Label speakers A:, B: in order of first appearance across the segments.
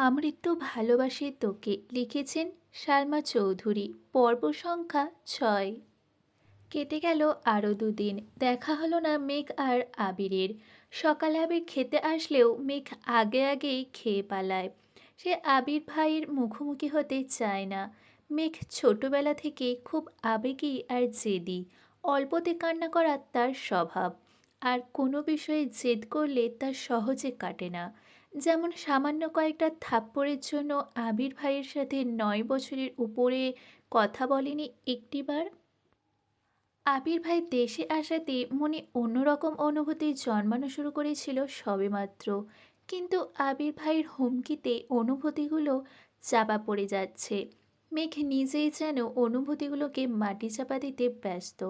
A: আমৃত্যু ভালোবাসি তোকে লিখেছেন সালমা চৌধুরী। পর্ব সংখ্যা ছয়। কেটে গেল আরও দুদিন। দেখা হলো না মেঘ আর আবিরের। সকালে আবির খেতে আসলেও মেঘ আগে আগেই খেয়ে পালায়। সে আবির ভাইয়ের মুখোমুখি হতে চায় না। মেঘ ছোটবেলা থেকে খুব আবেগী আর জেদি। অল্পতে কান্না করা তার স্বভাব। আর কোনো বিষয়ে জেদ করলে তা সহজে কাটে না। যেমন সামান্য কয়েকটা থাপ্পড়ের জন্য আবির ভাইয়ের সাথে নয় বছরের উপরে কথা বলেনি একটিবার। আবির ভাই দেশে আসাতে মনে অন্যরকম অনুভূতি জন্মানো শুরু করেছিল সবেমাত্র। কিন্তু আবির ভাইয়ের হুমকিতে অনুভূতিগুলো চাপা পড়ে যাচ্ছে। মেঘ নিজেই যেন অনুভূতিগুলোকে মাটি চাপা দিতে ব্যস্ত।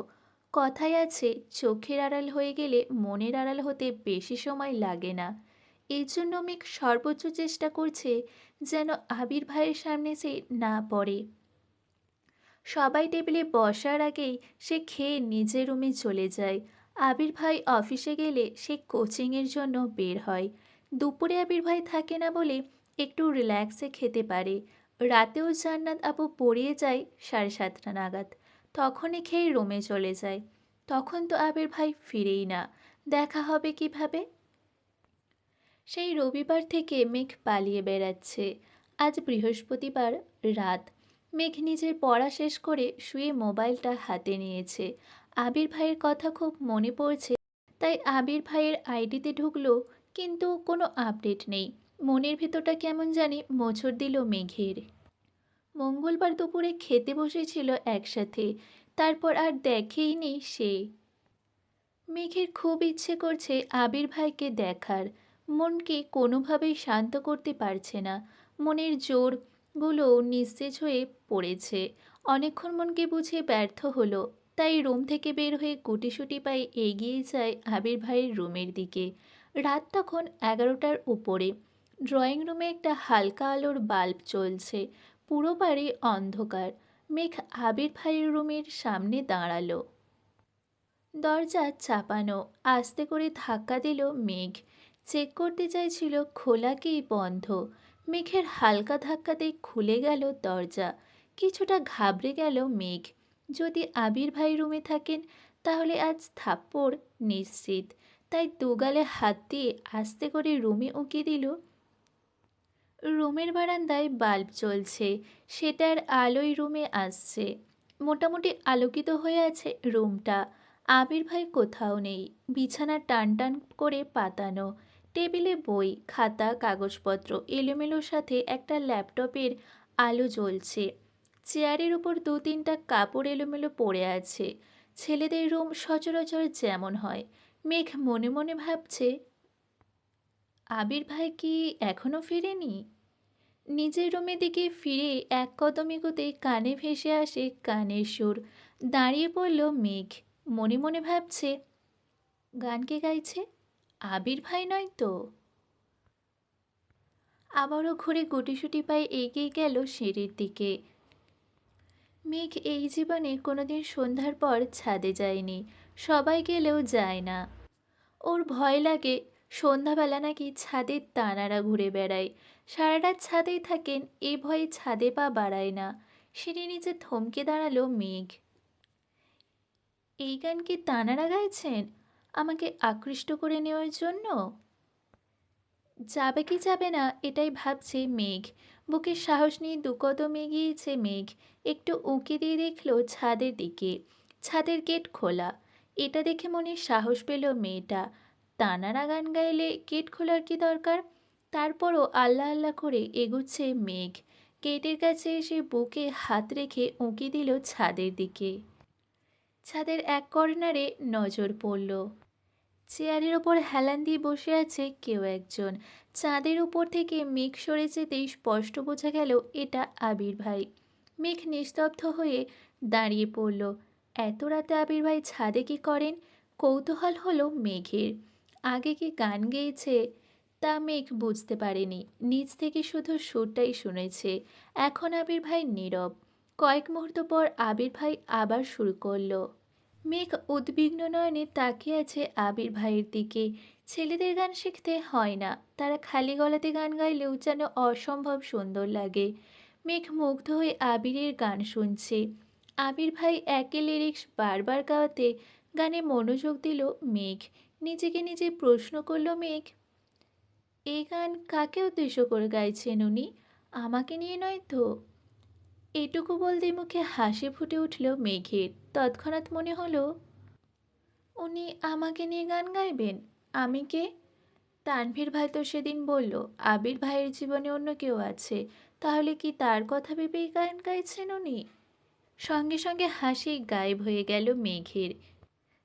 A: কথায় আছে, চোখের আড়াল হয়ে গেলে মনের আড়াল হতে বেশি সময় লাগে না। এই জন্য মেঘ সর্বোচ্চ চেষ্টা করছে যেন আবির ভাইয়ের সামনে সে না পড়ে। সবাই টেবিলে বসার আগেই সে খেয়ে নিজের রুমে চলে যায়। আবির ভাই অফিসে গেলে সে কোচিংয়ের জন্য বের হয়। দুপুরে আবির ভাই থাকে না বলে একটু রিল্যাক্সে খেতে পারে। রাতেও জান্নাত আপু পড়িয়ে যায় সাড়ে সাতটা নাগাদ। তখনই খেয়ে রুমে চলে যায়। তখন তো আবির ভাই ফিরেই না। দেখা হবে কীভাবে? সেই রবিবার থেকে মেঘ পালিয়ে বেড়াচ্ছে। আজ বৃহস্পতিবার রাত। মেঘ নিজের পড়া শেষ করে শুয়ে মোবাইলটা হাতে নিয়েছে। আবির ভাইয়ের কথা খুব মনে পড়ছে, তাই আবির ভাইয়ের আইডিতে ঢুকলো, কিন্তু কোনো আপডেট নেই। মনের ভেতরটা কেমন জানি মোচড় দিল মেঘের। মঙ্গলবার দুপুরে খেতে বসেছিল একসাথে, তারপর আর দেখেই নেই সে। মেঘের খুব ইচ্ছে করছে আবির ভাইকে দেখার। মনকে কোনোভাবেই শান্ত করতে পারছে না। মনের জোরগুলো নিস্তেজ হয়ে পড়েছে। অনেকক্ষণ মনকে বুঝে ব্যর্থ হলো, তাই রুম থেকে বের হয়ে গুটিসুটি পায়ে এগিয়ে যায় আবির ভাইয়ের রুমের দিকে। রাত তখন এগারোটার উপরে। ড্রয়িং রুমে একটা হালকা আলোর বাল্ব চলছে পুরো বাড়ি অন্ধকার। মেঘ আবির ভাইয়ের রুমের সামনে দাঁড়াল। দরজা চাপানো, আস্তে করে ধাক্কা দিল মেঘ। চেক করতে চাইছিল খোলা কি বন্ধ। মেঘের হালকা ধাক্কাতেই খুলে গেল দরজা। কিছুটা ঘাবড়ে গেল মেঘ। যদি আবির ভাই রুমে থাকেন, তাহলে আজ থাপ্পড় নিশ্চিত। তাই দুগালে হাত দিয়ে আস্তে করে রুমে উঁকি দিল। রুমের বারান্দায় বাল্ব জ্বলছে। সেটার আলোয় রুমে আসছে। মোটামুটি আলোকিত হয়ে আছে রুমটা। আবির ভাই কোথাও নেই। বিছানা টান টান করে পাতানো। টেবিলে বই, খাতা, কাগজপত্র, এলোমেলোর সাথে একটা ল্যাপটপের আলো জ্বলছে। চেয়ারের উপর দু তিনটা কাপড় এলোমেলো পড়ে আছে। ছেলেদের রুম সচরাচর যেমন হয়। মেঘ মনে মনে ভাবছে, আবির ভাই কি এখনও ফিরেনি? নিজের রুমের দিকে ফিরে এক কদম এগোতে কানে ভেসে আসে কানের সুর। দাঁড়িয়ে পড়ল মেঘ। মনে মনে ভাবছে গান কে গাইছে? আবির ভাই নয় তো? আবারও ঘুরে গুটিসুটি পায়ে এগিয়ে গেল সিঁড়ির দিকে। মেঘ এই জীবনে কোনোদিন সন্ধ্যার পর ছাদে যায়নি, সবাই গেলেও যায় না। ওর ভয় লাগে, সন্ধ্যাবেলা নাকি ছাদের তানারা ঘুরে বেড়ায়। সারা রাত ছাদেই থাকেন, এ ভয়ে ছাদে পা বাড়ায় না। সিঁড়ি নিচে থমকে দাঁড়াল মেঘ। এই গান কি তানারা গাইছেন? আমাকে আকৃষ্ট করে নেওয়ার জন্য? যাবে কি যাবে না, এটাই ভাবছে মেঘ। বুকে সাহস নিয়ে দুকদম এগিয়েছে মেঘ। একটু উঁকি দিয়ে দেখল ছাদের দিকে। ছাদের গেট খোলা। এটা দেখে মনে সাহস পেল মেয়েটা। তানারা গান গাইলে গেট খোলার কি দরকার? তারপরও আল্লাহ আল্লাহ করে এগুচ্ছে মেঘ। গেটের কাছে এসে বুকে হাত রেখে উঁকি দিল ছাদের দিকে। ছাদের এক কর্নারে নজর পড়ল। চেয়ারের ওপর হেলান দিয়ে বসে আছে কেউ একজন। চাঁদের উপর থেকে মেঘ সরে যেতেই স্পষ্ট বোঝা গেল, এটা আবির ভাই। মেঘ নিস্তব্ধ হয়ে দাঁড়িয়ে পড়ল। এত রাতে আবির ভাই ছাদে কি করেন? কৌতূহল হলো মেঘের। আগে কি গান গেয়েছে? তা মেঘ বুঝতে পারেনি। নিজ থেকে শুধু সুরটাই শুনেছে। এখন আবির ভাই নীরব। কয়েক মুহূর্ত পর আবির ভাই আবার শুরু করল। মেঘ উদ্বিগ্ন নয়নে তাকিয়ে আছে আবির ভাইয়ের দিকে। ছেলেদের গান শিখতে হয় না। তারা খালি গলাতে গান গাইলেও যেন অসম্ভব সুন্দর লাগে। মেঘ মুগ্ধ হয়ে আবিরের গান শুনছে। আবির ভাই একই লিরিক্স বারবার গাওয়াতে গানে মনোযোগ দিল মেঘ। নিজেকে নিজে প্রশ্ন করল মেঘ এই গান কাকে উদ্দেশ্য করে গাইছেন উনি? আমাকে নিয়ে নয় তো? এটুকু বলতে মুখে হাসি ফুটে উঠল মেঘের। তৎক্ষণাৎ মনে হলো, উনি আমাকে নিয়ে গান গাইবেন? আমি কে? তানভীর ভাই তো সেদিন বলল, আবির ভাইয়ের জীবনে অন্য কেউ আছে, তাহলে কি তার কথা ভেবেই গান গাইছেন উনি? সঙ্গে সঙ্গে হাসি গায়েব হয়ে গেল মেঘের।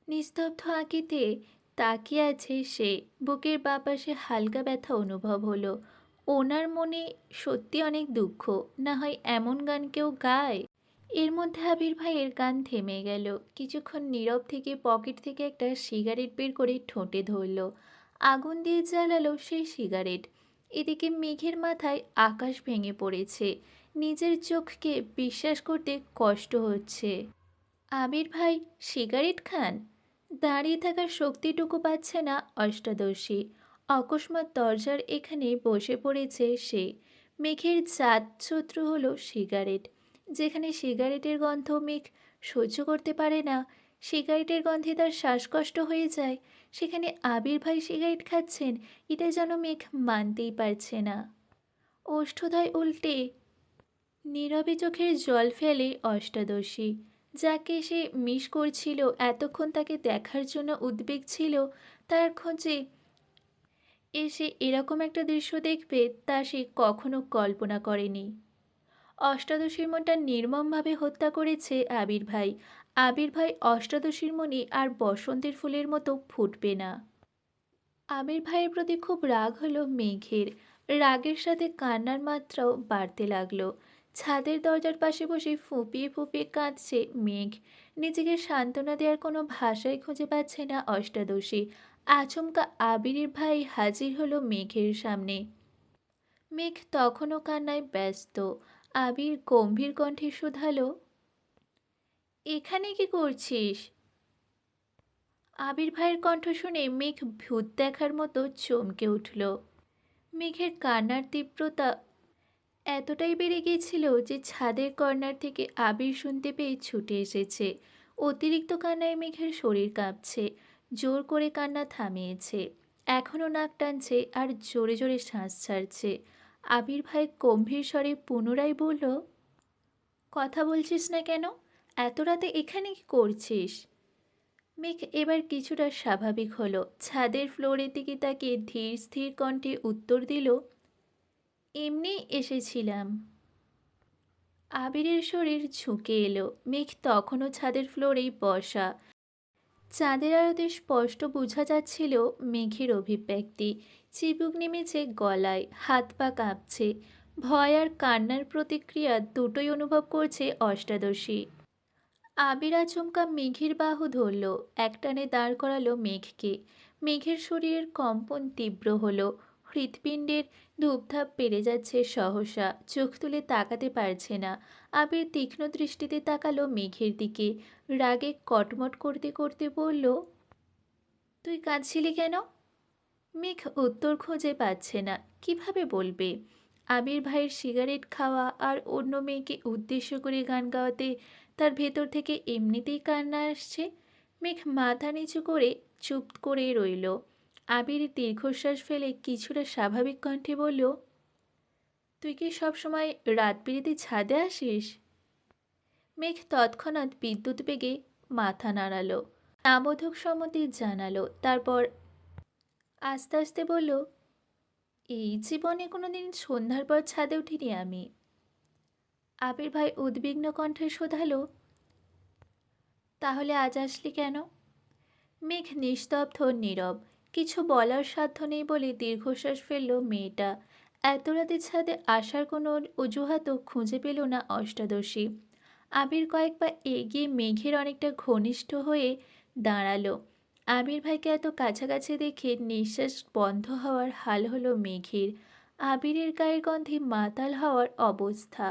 A: নিস্তব্ধ আঁকিতে তাকিয়ে আছে সে। বুকের বাঁ পাশে হালকা ব্যথা অনুভব হলো। ওনার মনে সত্যি অনেক দুঃখ, না হয় এমন গান কেউ গায়? এর মধ্যে আবির ভাইয়ের গান থেমে গেল। কিছুক্ষণ নীরব থেকে পকেট থেকে একটা সিগারেট বের করে ঠোঁটে ধরল। আগুন দিয়ে জ্বালালো সেই সিগারেট। এদিকে মেঘের মাথায় আকাশ ভেঙে পড়েছে। নিজের চোখকে বিশ্বাস করতে কষ্ট হচ্ছে। আবির ভাই, সিগারেট খান? দাঁড়িয়ে থাকার শক্তিটুকু পাচ্ছে না অষ্টাদশী। অকস্মাৎ দরজার এখানে বসে পড়েছে সে। মেঘের জাত শত্রু হলো সিগারেট। যেখানে সিগারেটের গন্ধ মেঘ সহ্য করতে পারে না। সিগারেটের গন্ধে তার শ্বাসকষ্ট হয়ে যায়। সেখানে আবির ভাই সিগারেট খাচ্ছেন, এটা যেন মেঘ মানতেই পারছে না। ওষ্ঠদয় উল্টে, নীরবে চোখের জল ফেলে অষ্টাদশী। যাকে সে মিস করছিল, এতক্ষণ তাকে দেখার জন্য উদ্বেগ ছিল, তার খোঁজে এসে এরকম একটা দৃশ্য দেখবে তা সে কখনো কল্পনা করেনি। অষ্টাদশীর মনটা নির্মমভাবে হত্যা করেছে আবির ভাই। আবির ভাই অষ্টাদশীর মনে আর বসন্তের ফুলের মতো ফুটবে না। আবির ভাইয়ের প্রতি খুব রাগ হলো মেঘের। রাগের সাথে কান্নার মাত্রাও বাড়তে লাগল। ছাদের দরজার পাশে বসে ফুপিয়ে ফুপিয়ে কাঁদছে মেঘ। নিজেকে সান্ত্বনা দেওয়ার কোনো ভাষাই খুঁজে পাচ্ছে না অষ্টাদশী। আচমকা আবিরের ভাই হাজির হলো মেঘের সামনে। মেঘ তখনও কান্নায় ব্যস্ত। আবির গম্ভীর কণ্ঠে শুধালো, এখানে কি করছিস? আবির ভাইয়ের কণ্ঠ শুনে মেঘ ভূত দেখার মতো চমকে উঠল। মেঘের কান্নার তীব্রতা এতটাই বেড়ে গিয়েছিল যে ছাদের কর্নার থেকে আবির শুনতে পেয়ে ছুটে এসেছে। অতিরিক্ত কান্নায় মেঘের শরীর কাঁপছে। জোর করে কান্না থামিয়েছে। এখনও নাক টানছে আর জোরে জোরে শ্বাস ছাড়ছে। আবির ভাই গম্ভীর স্বরে পুনরায় বলল, কথা বলছিস না কেন? এত রাতে এখানে কি করছিস? মেঘ এবার কিছুটা স্বাভাবিক হলো। ছাদের ফ্লোরের দিকে তাকে ধীর স্থির কণ্ঠে উত্তর দিল, এমনি এসেছিলাম। আবিরের শরীর ঝুঁকে এলো। মেঘ তখনও ছাদের ফ্লোরেই বসা। চাঁদের আলোতে স্পষ্ট বোঝা যাচ্ছিল মেঘের অভিব্যক্তি। চিবুক নেমেছে গলায়, হাত পা কাঁপছে। ভয় আর কান্নার প্রতিক্রিয়া দুটোই অনুভব করছে অষ্টাদশী। আবির আচমকা মেঘের বাহু ধরল, একটানে দাঁড় করালো মেঘকে। মেঘের শরীরের কম্পন তীব্র হলো। হৃৎপিণ্ডের ধূপধাপ বেড়ে যাচ্ছে সহসা, চোখ তুলে তাকাতে পারছে না। আবির তীক্ষ্ণ দৃষ্টিতে তাকালো মেঘের দিকে। রাগে কটমট করতে করতে বলল, তুই কাঁদছিলি কেন? মেঘ উত্তর খুঁজে পাচ্ছে না। কীভাবে বলবে? আবির ভাইয়ের সিগারেট খাওয়া আর অন্য মেয়েকে উদ্দেশ্য করে গান গাওয়াতে তার ভেতর থেকে এমনিতেই কান্না আসছে। মেঘ মাথা নিচু করে চুপ করে রইল। আবির দীর্ঘশ্বাস ফেলে কিছুটা স্বাভাবিক কণ্ঠে বলল তুই কি সব সময় রাত বিরেতে ছাদে আসিস? মেঘ তৎক্ষণাৎ বিদ্যুৎ বেগে মাথা নাড়ালো নাবোধক সম্মতি জানালো, তারপর আস্তে আস্তে বলল, এই জীবনে কোনো দিন সন্ধ্যার পর ছাদে উঠিনি আমি। আবির ভাই উদ্বিগ্ন কণ্ঠে শোধালো, তাহলে আজ আসলি কেন? মেঘ নিস্তব্ধ নীরব, কিছু বলার সাধ্য নেই বলে দীর্ঘশ্বাস ফেলল মেয়েটা। এত রাতে ছাদে আসার কোনো অজুহাতও খুঁজে পেল না অষ্টাদশী। আবির কয়েকবার এগিয়ে মেঘের অনেকটা ঘনিষ্ঠ হয়ে দাঁড়াল। আবির ভাইকে এত কাছাকাছি দেখে নিঃশ্বাস বন্ধ হওয়ার হাল হলো মেঘের। আবিরের গায়ের গন্ধে মাতাল হওয়ার অবস্থা।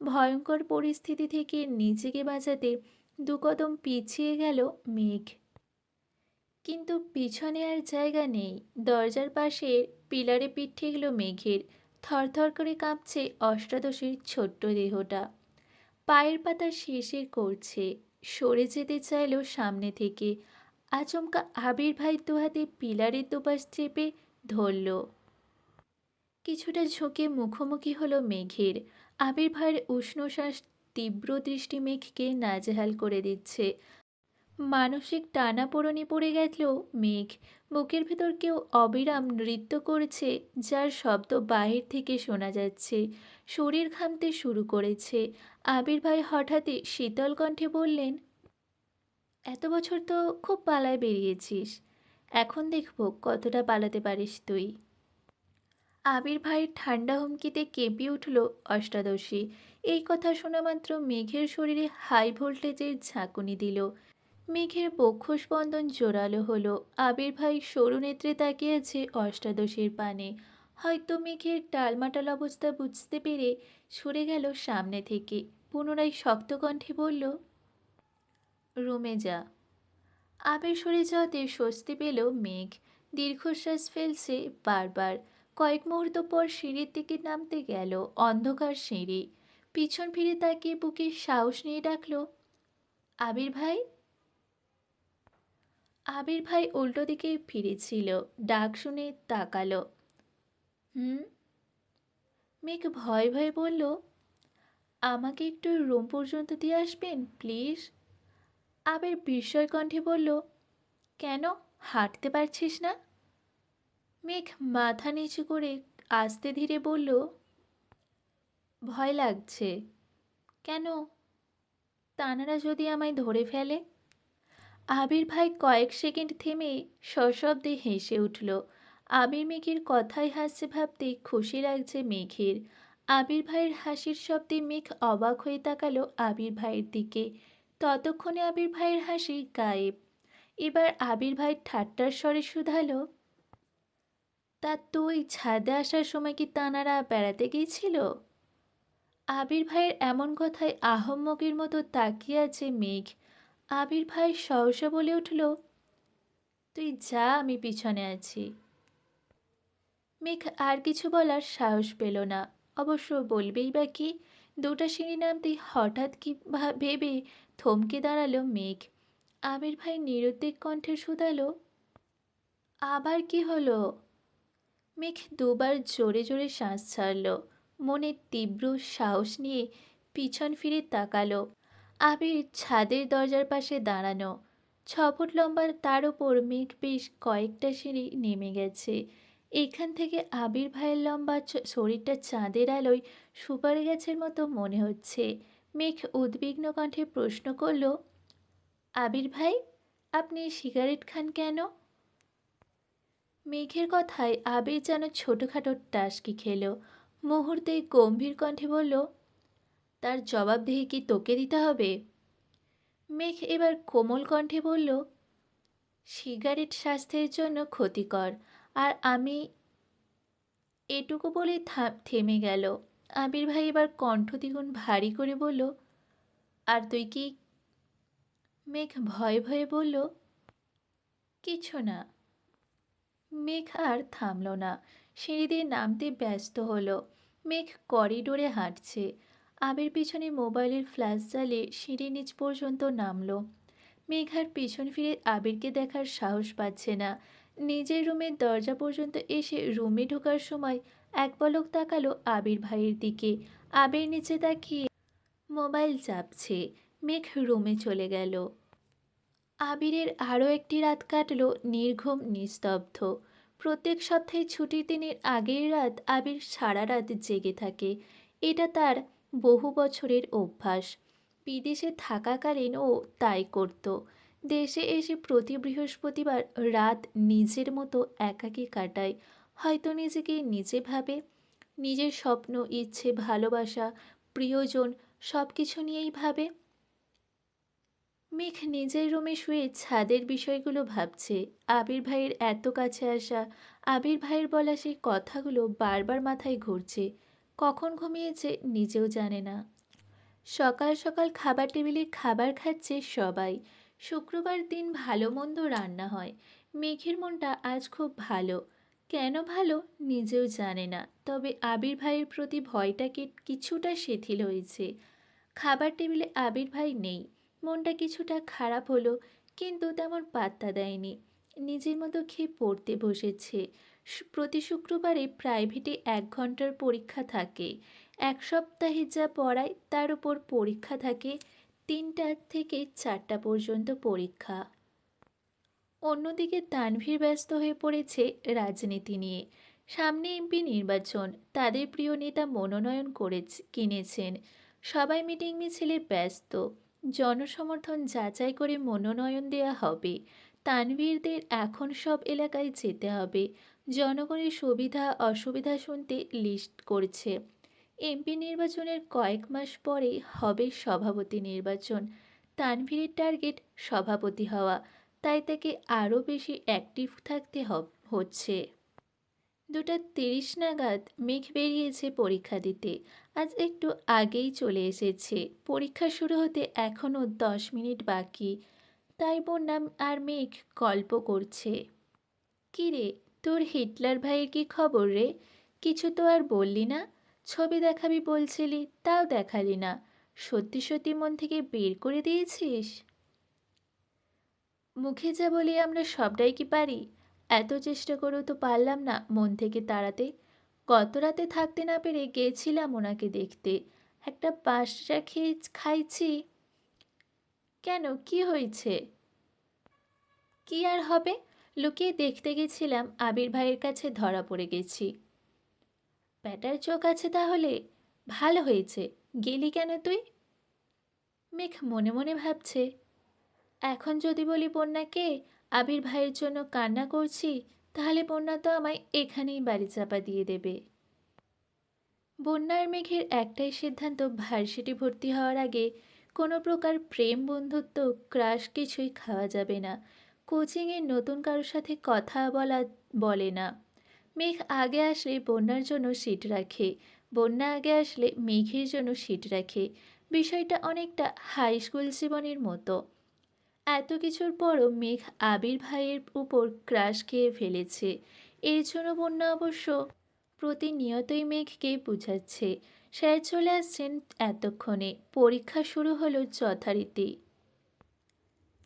A: ভয়ঙ্কর পরিস্থিতি থেকে নিজেকে বাঁচাতে দুকদম পিছিয়ে গেল মেঘ। কিন্তু পিছনে আর জায়গা নেই। দরজার পাশে পিলারে পিঠ ঠেকল মেঘের। থরথর করে কাঁপছে অষ্টাদশীর ছোট্ট দেহটা। পায়ের পাতা শিরশির করছে। সরে যেতে চাইলো সামনে থেকে। আচমকা আবির ভাই দু হাতে পিলারের দুপাশ চেপে ধরল। কিছুটা ঝুঁকে মুখোমুখি হলো মেঘের। আবির ভাইয়ের উষ্ণ শ্বাস তীব্র দৃষ্টি মেঘকে নাজেহাল করে দিচ্ছে। মানসিক টানাপোড়েনে পড়ে গেল মেঘ, বুকের ভেতর কেউ অবিরাম নৃত্য করছে, যার শব্দ বাহির থেকে শোনা যাচ্ছে। শরীর ঘামতে শুরু করেছে। আবির ভাই হঠাৎই শীতল কণ্ঠে বললেন, এত বছর তো খুব পালায় বেরিয়েছিস। এখন দেখব কতটা পালাতে পারিস তুই। আবির ভাইয়ের ঠান্ডা হুমকিতে কেঁপে উঠল অষ্টাদশী। এই কথা শোনা মাত্র মেঘের শরীরে হাই ভোল্টেজের ঝাঁকুনি দিল। মেঘের বক্ষস্পন্দন জোরালো হলো। আবির ভাই সরু নেত্রে তাকিয়েছে অষ্টাদশীর পানে। হয়তো মেঘের টালমাটাল অবস্থা বুঝতে পেরে সরে গেল সামনে থেকে। পুনরায় শক্ত কণ্ঠে বলল, রুমে যা। আবির সরে যাওয়াতে স্বস্তি পেল মেঘ। দীর্ঘশ্বাস ফেলছে বারবার। কয়েক মুহূর্ত পর সিঁড়ির দিকে নামতে গেল অন্ধকার সিঁড়ি। পিছন ফিরে তাকিয়ে বুকে সাহস নিয়ে ডাকল, আবির ভাই? আবির ভাই উল্টো দিকে ফিরেছিল, ডাক শুনে তাকালো। হুম? মেঘ ভয় ভয়ে বলল, আমাকে একটু রুম পর্যন্ত দিয়ে আসবেন, প্লিজ? আবির বিস্ময় কণ্ঠে বলল, কেন? হাঁটতে পারছিস না? মেঘ মাথা নিচু করে আস্তে ধীরে বলল, ভয় লাগছে। কেন? তানারা যদি আমায় ধরে ফেলে আবির ভাই কয়েক সেকেন্ড থেমে সশব্দে হেসে উঠল। আবির মেঘের কথায় হাসছে ভাবতে খুশি লাগছে মেঘের। আবির ভাইয়ের হাসির শব্দে মেঘ অবাক হয়ে তাকালো আবির ভাইয়ের দিকে। ততক্ষণে আবির ভাইয়ের হাসি গায়েব। এবার আবির ভাই ঠাট্টার স্বরে শুধালো, তা তুই ছাদে আসার সময় কি তানারা বেড়াতে গিয়েছিল? আবির ভাইয়ের এমন কথায় আহম্মকের মতো তাকিয়ে আছে মেঘ। আবির ভাই সহসা বলে উঠল, তুই যা, আমি পিছনে আছি। মেঘ আর কিছু বলার সাহস পেল না। অবশ্য বলবেই বা কি, দুটা সিঁড়ি নামতেই হঠাৎ কি ভেবে থমকে দাঁড়াল মেঘ। আবির ভাই নিরুদ্বেগ কণ্ঠে শুধালো, আবার কি হলো? মেঘ দুবার জোরে জোরে শ্বাস ছাড়ল, মনে তীব্র সাহস নিয়ে পিছন ফিরে তাকালো। আবির ছাদের দরজার পাশে দাঁড়ানো। ছ ফুট লম্বা তার ওপর মেঘ বেশ কয়েকটা সিঁড়ি নেমে গেছে। এখান থেকে আবির ভাইয়ের লম্বা শরীরটা চাঁদের আলোয় সুপারি গাছের মতো মনে হচ্ছে। মেঘ উদ্বিগ্ন কণ্ঠে প্রশ্ন করল, আবির ভাই, আপনি সিগারেট খান কেন? মেঘের কথায় আবির যেন ছোটোখাটো টাসকি খেলো। মুহূর্তে গম্ভীর কণ্ঠে বলল তার জবাবদিহি কি তোকে দিতে হবে? মেঘ এবার কোমল কণ্ঠে বলল, সিগারেট স্বাস্থ্যের জন্য ক্ষতিকর। আর আমি এটুকু বলে থেমে গেল। আবির ভাই এবার কণ্ঠ দ্বিগুণ ভারী করে বলল, আর তুই কি? মেঘ ভয়ে ভয়ে বলল, কিছু না। মেঘ আর থামল না। সিঁড়ি দিয়ে নামতে ব্যস্ত হলো। মেঘ করিডোরে হাঁটছে। আবির পিছনে মোবাইলের ফ্ল্যাশ জ্বালিয়ে সিঁড়ি নিচ পর্যন্ত নামলো। মেঘার পিছন ফিরে আবিরকে দেখার সাহস পাচ্ছে না। নিজের রুমের দরজা পর্যন্ত এসে রুমে ঢোকার সময় এক পলক তাকালো আবির ভাইয়ের দিকে। আবির নিচে তাকিয়ে মোবাইল চাপছে। মেঘ রুমে চলে গেল। আবিরের আরও একটি রাত কাটলো নির্ঘুম, নিস্তব্ধ। প্রত্যেক সপ্তাহে ছুটির দিনের আগের রাত আবির সারা রাত জেগে থাকে। এটা তার বহু বছরের অভ্যাস। বিদেশে থাকাকালীন ও তাই করত। দেশে এসে প্রতি বৃহস্পতিবার রাত নিজের মতো একাকী কাটায়। হয়তো নিজেকে নিজে ভাবে, নিজের স্বপ্ন, ইচ্ছে, ভালোবাসা, প্রিয়জন সব কিছু নিয়েই ভাবে। মেঘ নিজের রুমে শুয়ে ছাদের বিষয়গুলো ভাবছে। আবির ভাইয়ের এত কাছে আসা, আবির ভাইয়ের বলা সেই কথাগুলো বারবার মাথায় ঘুরছে। কখন ঘুমিয়েছে নিজেও জানে না। সকাল সকাল খাবার টেবিলে খাবার খাচ্ছে সবাই। শুক্রবার দিন ভালো মন্দ রান্না হয়। মেঘের মনটা আজ খুব ভালো। কেন ভালো নিজেও জানে না, তবে আবির ভাইয়ের প্রতি ভয়টাকে কিছুটা শিথিল হয়েছে। খাবার টেবিলে আবির ভাই নেই। মনটা কিছুটা খারাপ হলো, কিন্তু তেমন পাত্তা দেয়নি। নিজের মতো খেয়ে পড়তে বসেছে। প্রতি শুক্রবারে প্রাইভেটে এক ঘণ্টার পরীক্ষা থাকে। এক সপ্তাহে যা পড়ায় তার উপর পরীক্ষা থাকে তিনটা থেকে চারটা পর্যন্ত পরীক্ষা। অন্যদিকে তানভীর ব্যস্ত হয়ে পড়েছে রাজনীতি নিয়ে। সামনে এমপি নির্বাচন, তাদের প্রিয় নেতা মনোনয়ন করেছে, কিনেছেন। সবাই মিটিং মিছিলে ব্যস্ত। জনসমর্থন যাচাই করে মনোনয়ন দেওয়া হবে। তানভীরদের এখন সব এলাকায় যেতে হবে। জনগণের সুবিধা, অসুবিধা শুনতে লিস্ট করছে। এমপি নির্বাচনের কয়েক মাস পরে হবে সভাপতি নির্বাচন। তানভীরের টার্গেট সভাপতি হওয়া। তাই তাকে আরও বেশি অ্যাক্টিভ থাকতে হচ্ছে। দুটা তিরিশ নাগাদ মেঘ বেরিয়েছে পরীক্ষা দিতে। আজ একটু আগেই চলে এসেছে। পরীক্ষা শুরু হতে এখনও দশ মিনিট বাকি। তাই বন্যা আর মেঘ গল্প করছে। কী রে, তোর হিটলার ভাইয়ের কি খবর রে? কিছু তো আর বললি না। ছবি দেখাবি বলছিলি, তাও দেখালি না। সত্যি সত্যি মন থেকে বের করে দিয়েছিস? মুখে যা বলি আমরা সবটাই কি পারি? এত চেষ্টা করেও তো পারলাম না মন থেকে তাড়াতে। গত রাতে থাকতে না পেরে গেছিলাম ওনাকে দেখতে। একটা পাশটা খেয়ে খাইছি। কেন? কি হয়েছে? কি আর হবে? লুকিয়ে দেখতে গেছিলাম, আবির ভাইয়ের কাছে ধরা পড়ে গেছি। ব্যাটার চোখ আছে তাহলে? ভালো হয়েছে। গেলি কেন তুই? মেঘ মনে মনে ভাবছে। এখন যদি বলি বন্যাকে, আবির ভাইয়ের জন্য কান্না করছি, তাহলে বন্যা তো আমায় এখানেই বাড়ি চাপা দিয়ে দেবে। বন্যার মেঘের একটাই সিদ্ধান্ত, ভার্সিটি ভর্তি হওয়ার আগে কোনো প্রকার প্রেম বন্ধুত্ব ক্রাশ কিছুই খাওয়া যাবে না। কোচিংয়ে নতুন কারোর সাথে কথা বলা বলে না। মেঘ আগে আসলে বন্যার জন্য সিট রাখে। বন্যা আগে আসলে মেঘের জন্য সিট রাখে। বিষয়টা অনেকটা হাই স্কুল জীবনের মতো। এত কিছুর পরও মেঘ আবির ভাইয়ের উপর ক্রাশ খেয়ে ফেলেছে। এর জন্য বন্যা অবশ্য প্রতিনিয়তই মেঘকে বুঝাচ্ছে। স্যার চলে আসছেন এতক্ষণে। পরীক্ষা শুরু হলো যথারীতি।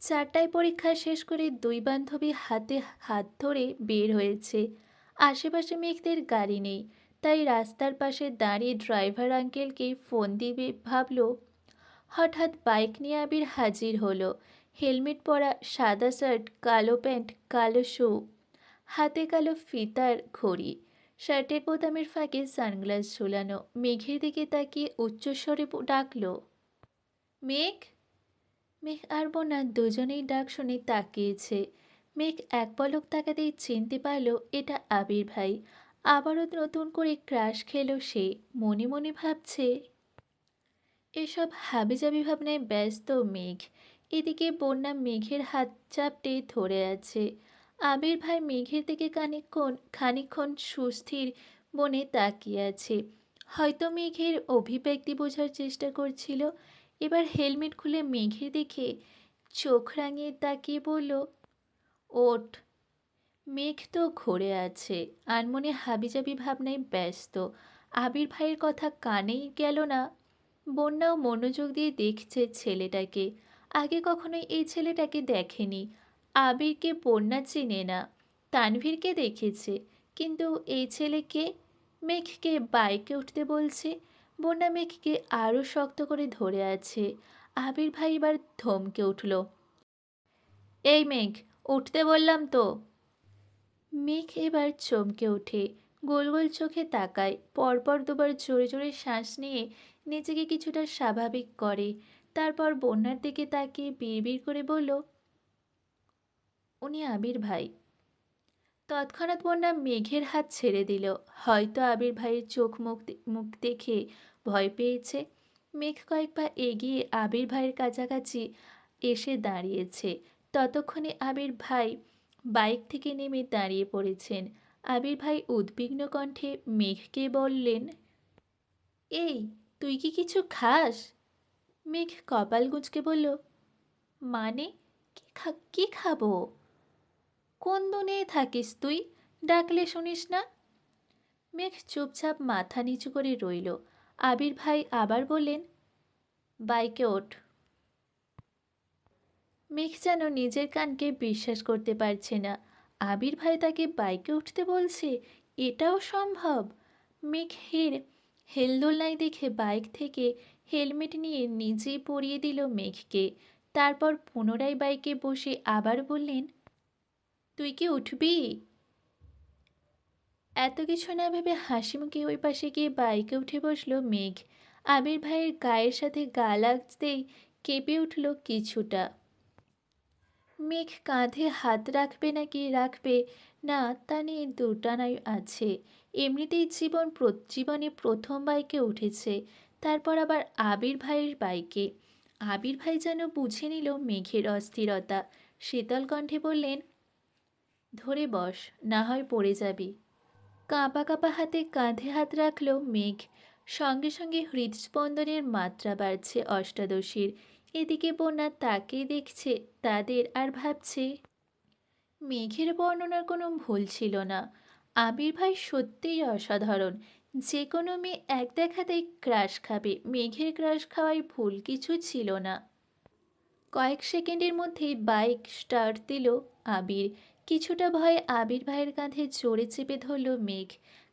A: চারটায় পরীক্ষা শেষ করে দুই বান্ধবী হাতে হাত ধরে বের হয়েছে। আশেপাশে মেঘদের গাড়ি নেই, তাই রাস্তার পাশে দাঁড়িয়ে ড্রাইভার আঙ্কেলকে ফোন দিবে ভাবল। হঠাৎ বাইক নিয়ে আবির হাজির হলো। হেলমেট পরা সাদা শার্ট, কালো প্যান্ট, কালো শু, হাতে কালো ফিতার ঘড়ি। শার্টের বোতামের ফাঁকে সানগ্লাস ঝোলানো, মেঘের দিকে তাকিয়ে উচ্চস্বরে ডাকলো, মেঘ? মেঘ আর বোনা দুজনেই ডাক শুনে তাকিয়েছে। মেঘ এক পলক তাকাতেই চিনতে পারল, এটা আবির ভাই। আবারও নতুন করে ক্রাশ খেলো সে, মনে মনে ভাবছে, এসব হাবিজাবি ভাবনায় ব্যস্ত মেঘ। এদিকে বন্যা মেঘের হাত চাপটে ধরে আছে। আবির ভাই মেঘের দিকে খানিক্ষণ খানিক্ষণ সুস্থির মনে তাকিয়ে আছে। হয়তো মেঘের অভিব্যক্তি বোঝার চেষ্টা করছিল। এবার হেলমেট খুলে মেঘের দেখে চোখ রাঙিয়ে তাকিয়ে বলল, ওঠ। মেঘ তো ঘোরে আছে, আনমনে হাবিজাবি ভাবনায় ব্যস্ত। আবির ভাইয়ের কথা কানেই গেল না। বন্যাও মনোযোগ দিয়ে দেখছে ছেলেটাকে। আগে কখনোই এই ছেলেটাকে দেখেনি। আবিরকে বন্যা চিনে না। তানভীরকে দেখেছে, কিন্তু এই ছেলেকে মেঘকে বাইকে উঠতে বলছে। বন্যা মেঘকে আরও শক্ত করে ধরে আছে। আবির ভাই এবার ধমকে উঠল, এই মেঘ, উঠতে বললাম তো। মেঘ এবার চমকে ওঠে গোল গোল চোখে তাকায়, পরপর দুবার জোরে জোরে শ্বাস নিয়ে নিজেকে কিছুটা স্বাভাবিক করে। তারপর বন্যার দিকে তাকিয়ে বিড়বিড় করে বলল উনি আবির ভাই। তৎক্ষণাৎ বন্যা মেঘের হাত ছেড়ে দিল। হয়তো আবির ভাইয়ের চোখ মুখ মুখ দেখে ভয় পেয়েছে। মেঘ কয়েক পা এগিয়ে আবির ভাইয়ের কাছাকাছি এসে দাঁড়িয়েছে। ততক্ষণে আবির ভাই বাইক থেকে নেমে দাঁড়িয়ে পড়েছেন। আবির ভাই উদ্বিগ্ন কণ্ঠে মেঘকে বললেন, এই, তুই কি কিছু খাস? মেঘ কপাল গুঁজকে বলল মানে? খা কি খাব? কোন দুনিয়ায় থাকিস তুই? ডাকলে শুনিস না? মেঘ চুপচাপ মাথা নিচু করে রইল। আবির ভাই আবার বললেন, বাইকে ওঠ। মেঘ যেন নিজের কানকে বিশ্বাস করতে পারছে না। আবির ভাই তাকে বাইকে উঠতে বলছে? এটাও সম্ভব? মেঘের হেলদোলনায় দেখে বাইক থেকে হেলমেট নিয়ে নিজেই পরিয়ে দিল মেঘকে। তারপর পুনরায় বাইকে বসে আবার বললেন তুই কি উঠবি? এত কিছু না ভেবে হাসি মুখে ওই পাশে গিয়ে বাইকে উঠে বসল মেঘ। আবির ভাইয়ের গায়ের সাথে গা লাগতেই কেঁপে উঠল কিছুটা। মেঘ কাঁধে হাত রাখবে নাকি রাখবে? না, তা নিয়ে দুটানাই আছে। এমনিতেই জীবন জীবনে প্রথম বাইকে উঠেছে, তারপর আবার আবির ভাইয়ের বাইকে। আবির ভাই যেন বুঝে নিল মেঘের অস্থিরতা। শীতল কণ্ঠে বললেন ধরে বস, না হয় পড়ে যাবি। কাঁপা কাঁপা হাতে কাঁধে হাত রাখল মেঘ। সঙ্গে সঙ্গে হৃদস্পন্দনের মাত্রা বাড়ছে অষ্টাদশীর। এদিকে বন্যা তাকে দেখছে, তাদের আর ভাবছে। মেঘের বর্ণনার কোনো ভুল ছিল না। আবির ভাই সত্যিই অসাধারণ। যে কোনো মেয়ে এক দেখাতেই ক্রাশ খাবে। মেঘের ক্রাশ খাওয়ায় ভুল কিছু ছিল না। কয়েক সেকেন্ডের মধ্যেই বাইক স্টার্ট দিল আবির। কিছুটা ভয়ে আবির ভাইয়ের কাঁধে জোরে চেপে ধরল মেঘ।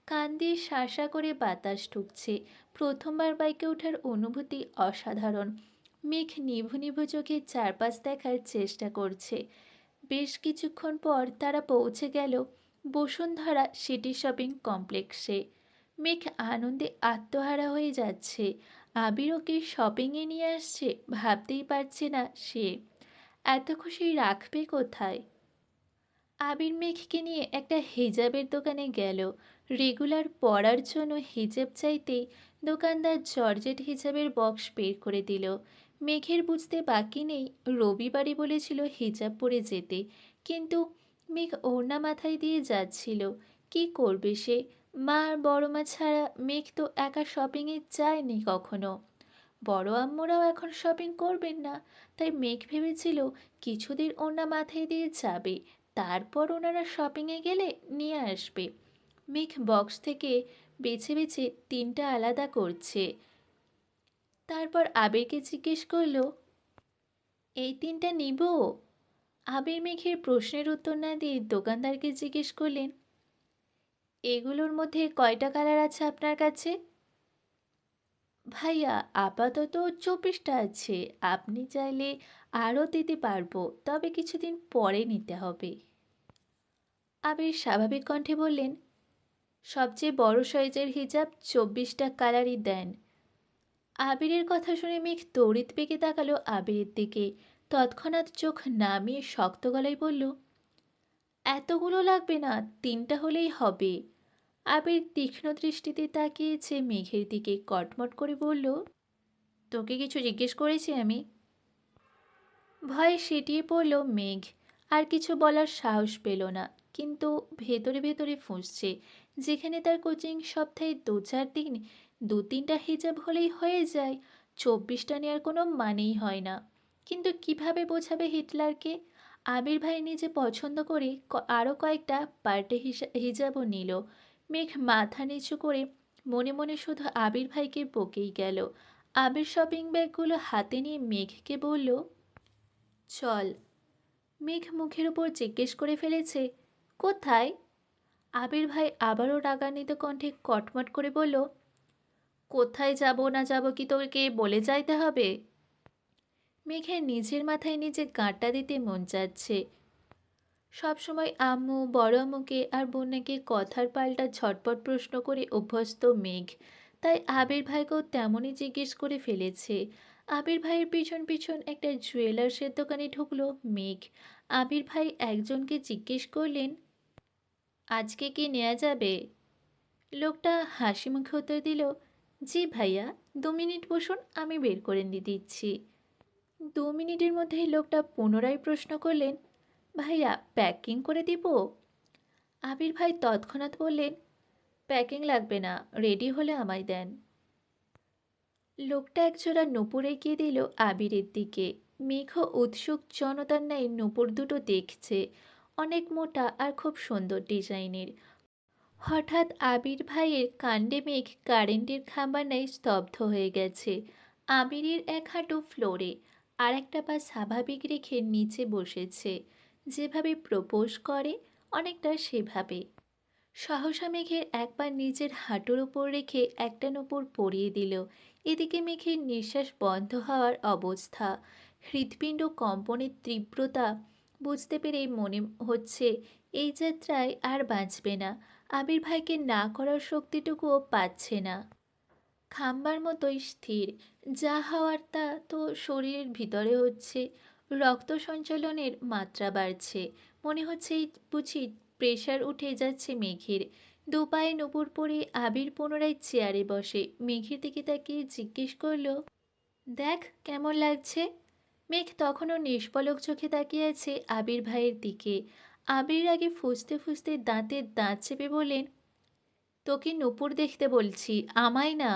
A: কান দিয়ে শাসা করে বাতাস ঢুকছে। প্রথমবার বাইকে ওঠার অনুভূতি অসাধারণ। মেঘ নিভু নিভু চোখে চারপাশ দেখার চেষ্টা করছে। বেশ কিছুক্ষণ পর তারা পৌঁছে গেল বসুন্ধরা সিটি শপিং কমপ্লেক্সে। মেঘ আনন্দে আত্মহারা হয়ে যাচ্ছে। আবির ওকে শপিংয়ে নিয়ে আসছে, ভাবতেই পারছে না সে। এত খুশি রাখবে কোথায়? আবির মেঘকে নিয়ে একটা হিজাবের দোকানে গেল। রেগুলার পরার জন্য হিজাব চাইতেই দোকানদার জর্জেট হিজাবের বক্স বের করে দিল। মেঘের বুঝতে বাকি নেই, রবিবারই বলেছিল হিজাব পরে যেতে। কিন্তু মেঘ ওড়না মাথায় দিয়ে যাচ্ছিল। কি করবে সে? মা আর বড় মা ছাড়া মেঘ তো একা শপিংয়ে যায়নি কখনো। বড় আম্মুরাও এখন শপিং করবেন না। তাই মেঘ ভেবেছিল কিছুদিন ওড়না মাথায় দিয়ে যাবে। তারপর ওনারা শপিংয়ে গেলে নিয়ে আসবে। মেঘ বক্স থেকে বেছে বেছে তিনটা আলাদা করছে। তারপর আবিরকে জিজ্ঞেস করল, এই তিনটা নিব? আবির মেঘের প্রশ্নের উত্তর না দিয়ে দোকানদারকে জিজ্ঞেস করলেন, এগুলোর মধ্যে কয়টা কালার আছে আপনার কাছে? ভাইয়া, আপাতত চব্বিশটা আছে। আপনি চাইলে আরও দিতে পারব, তবে কিছুদিন পরে নিতে হবে। আবির স্বাভাবিক কণ্ঠে বললেন, সবচেয়ে বড় সাইজের হিজাব চব্বিশটা কালারই দেন। আবিরের কথা শুনে মেঘ তড়িৎ পেকে তাকালো আবিরের দিকে। তৎক্ষণাৎ চোখ নামিয়ে শক্ত গলায় বলল, এতগুলো লাগবে না, তিনটা হলেই হবে। আবির তীক্ষ্ণ দৃষ্টিতে তাকিয়েছে মেঘের দিকে, কটমট করে বলল, তোকে কিছু জিজ্ঞেস করেছি আমি? ভয়ে সেটিয়ে পড়ল মেঘ, আর কিছু বলার সাহস পেল না। কিন্তু ভেতরে ভেতরে ফুঁসছে। যেখানে তার কোচিং সপ্তাহে দু চার দিন, দু তিনটা হিজাব হলেই হয়ে যায়। চব্বিশটা নেওয়ার কোনো মানেই হয় না। কিন্তু কীভাবে বোঝাবে হিটলারকে? আবির ভাই নিজে পছন্দ করে আরও কয়েকটা পার্টে হিজাবও নিল। মেঘ মাথা নিচু করে মনে মনে শুধু আবির ভাইকে বকেই গেল। আবির শপিং ব্যাগগুলো হাতে নিয়ে মেঘকে বলল, চল। মেঘ মুখের উপর জিজ্ঞেস করে ফেলেছে কোথায়? আবির ভাই আবারও রাগান্বিত কণ্ঠে কটমট করে বলল, কোথায় যাব না যাব কি তোকে বলে যাইতে হবে? মেঘের নিজের মাথায় নিজে গাঁটা দিতে মন চাচ্ছে সবসময় আম্মু, বড় আম্মুকে আর বন্যাকে কথার পাল্টা ঝটপট প্রশ্ন করে অভ্যস্ত মেঘ। তাই আবির ভাইকেও তেমনই জিজ্ঞেস করে ফেলেছে। আবির ভাইয়ের পিছন পিছন একটা জুয়েলার্সের দোকানে ঢুকলো মেঘ। আবির ভাই একজনকে জিজ্ঞেস করলেন আজকে কি নেওয়া যাবে? লোকটা হাসি মুখে উত্তর দিল, জি ভাইয়া, দু মিনিট বসুন, আমি বের করে নিয়ে দিচ্ছি। দু মিনিটের মধ্যেই লোকটা পুনরায় প্রশ্ন করলেন, ভাইয়া, প্যাকিং করে দিব? আবির ভাই তৎক্ষণাৎ বললেন, প্যাকিং লাগবে না, রেডি হলে আমায় দেন। লোকটা একজোড়া নুপুর এগিয়ে দিল আবিরের দিকে। মেঘ উৎসুক জনতার ন্যায় নূপুর দুটো দেখছে। অনেক মোটা আর খুব সুন্দর ডিজাইনের। হঠাৎ আবির ভাইয়ের কাণ্ডে মেঘ কারেন্টের খাম্বার ন্যায় স্তব্ধ হয়ে গেছে। আবিরের এক হাঁটু ফ্লোরে আর একটা পা স্বাভাবিক রেখে নিচে বসেছে। যেভাবে প্রপোজ করে, অনেকটা সেভাবে। সহসা মেঘের এক পা নিজের হাঁটুর ওপর রেখে একটা নূপুর পরিয়ে দিল। এদিকে মেঘের নিঃশ্বাস বন্ধ হওয়ার অবস্থা। হৃৎপিণ্ড কম্পনের তীব্রতা বুঝতে পেরে মনে হচ্ছে, এই যাত্রায় আর বাঁচবে না। আবির ভাইকে না করার শক্তিটুকুও পাচ্ছে না। খাম্বার মতোই স্থির। যা হওয়ার তা তো শরীরের ভিতরে হচ্ছে। রক্ত সঞ্চালনের মাত্রা বাড়ছে। মনে হচ্ছে বুঝি প্রেশার উঠে যাচ্ছে মেঘের। দু পায়ে নুপুর পরে আবির পুনরায় চেয়ারে বসে। মেঘের দিকে তাকিয়ে জিজ্ঞেস করল, দেখ, কেমন লাগছে? মেঘ তখনও নিষ্পলক চোখে তাকিয়ে আছে আবির ভাইয়ের দিকে। আবির আগে ফুসতে ফুসতে দাঁতে দাঁত চেপে বলেন তোকে নুপুর দেখতে বলছি, আমায় না।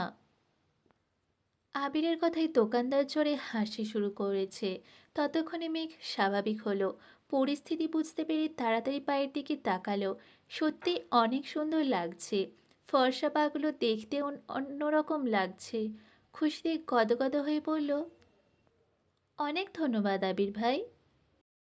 A: আবিরের কথায় দোকানদার জোরে হাসি শুরু করেছে। ততক্ষণে মেঘ স্বাভাবিক হলো। পরিস্থিতি বুঝতে পেরে তাড়াতাড়ি পায়ের দিকে তাকালো। সত্যি অনেক সুন্দর লাগছে। ফর্সা পাগুলো দেখতে অন্যরকম লাগছে। খুশিতে গদগদ হয়ে বলল অনেক ধন্যবাদ আবির ভাই।